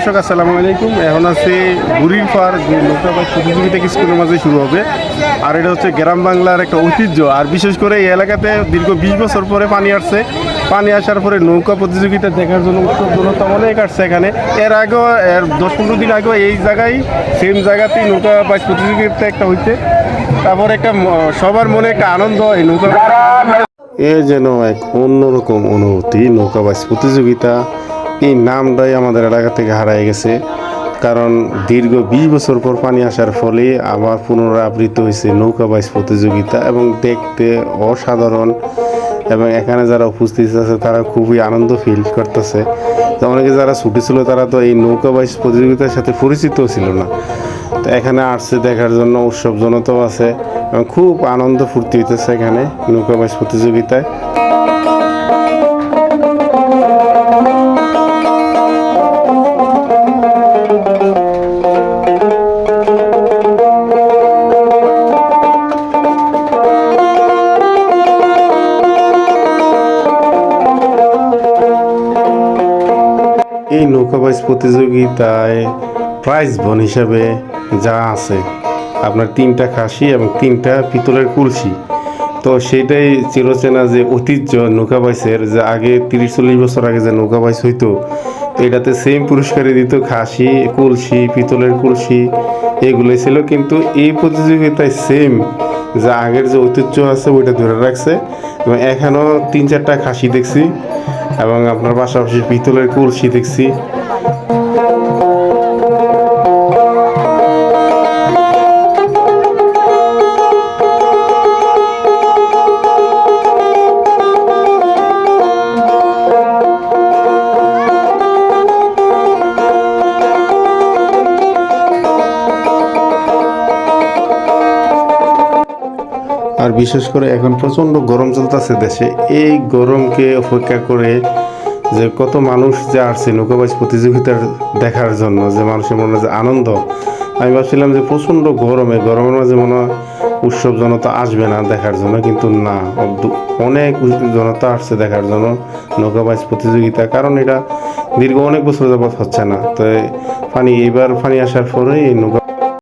দর্শক, আসসালামু আলাইকুম। এখন আছে বুড়ির পার যে নৌকাবাজ প্রতিযোগিতা স্কুলের মাঝে শুরু হবে। আর এটা হচ্ছে গ্রাম বাংলার একটা ঐতিহ্য। আর বিশেষ করে এই এলাকাতে দীর্ঘ বিশ বছর পরে পানি আসছে। পানি আসার পরে নৌকা প্রতিযোগিতা দেখার জন্য উৎসব জনতা অনেক আসছে এখানে। এর আগেও, এর দশ পনেরো দিন আগেও এই জায়গায় সেম জায়গাতেই নৌকাবাজ প্রতিযোগিতা একটা হইছে। তারপর একটা সবার মনে একটা আনন্দ এই নৌকা। এ যেন এক অন্যরকম অনুভূতি নৌকাবাজ প্রতিযোগিতা। এই নামটাই আমাদের এলাকা থেকে হারায় গেছে। কারণ দীর্ঘ বিশ বছর পর পানি আসার ফলে আবার পুনরায় আবৃত হয়েছে নৌকাবাজ প্রতিযোগিতা এবং দেখতে অসাধারণ এবং এখানে যারা উপস্থিত আছে, তারা খুবই আনন্দ ফিল করতেছে। তো অনেকে যারা ছুটি ছিল, তারা তো এই নৌকাবাজ প্রতিযোগিতার সাথে পরিচিত ছিল না। তো এখানে আসছে দেখার জন্য উৎসব জনতাও আছে এবং খুব আনন্দ ফুর্তি হইতেছে এখানে নৌকাবাজ প্রতিযোগিতায়। এই নৌকাবাজ প্রতিযোগিতায় প্রাইজ বন হিসাবে যা আছে, আপনার তিনটা খাসি এবং তিনটা পিতলের কুলসি। তো সেটাই চিরচেনা যে ঐতিহ্য নৌকাবাইসের যে আগে তিরিশ চল্লিশ বছর আগে যে নৌকাবাইস হইতো এটাতে সেম পুরস্কারই দিত খাসি, কুলসি, পিতলের কুলসি, এগুলোই ছিল। কিন্তু এই প্রতিযোগিতায় সেম যা আগের যে ঐতিহ্য আছে, ওইটা ধরে রাখছে। এবং এখানেও তিন চারটা খাসি দেখছি। এবং আপনার পাশাপাশি পিতলের কলসি দেখছি। আর বিশেষ করে এখন প্রচণ্ড গরম চলতেছে দেশে। এই গরমকে অপেক্ষা করে যে কত মানুষ যে আসছে নৌকাবাজ প্রতিযোগিতার দেখার জন্য, যে মানুষের মনে যে আনন্দ। আমি ভাবছিলাম যে প্রচণ্ড গরমে, গরমের মাঝে মনে হয় উৎসব জনতা আসবে না দেখার জন্য, কিন্তু না অনেক জনতা আসছে দেখার জন্য নৌকাবাজ প্রতিযোগিতা, কারণ এটা দীর্ঘ অনেক বছর যাবৎ হচ্ছে না। তো পানি, এবার পানি আসার পরে এই নৌকা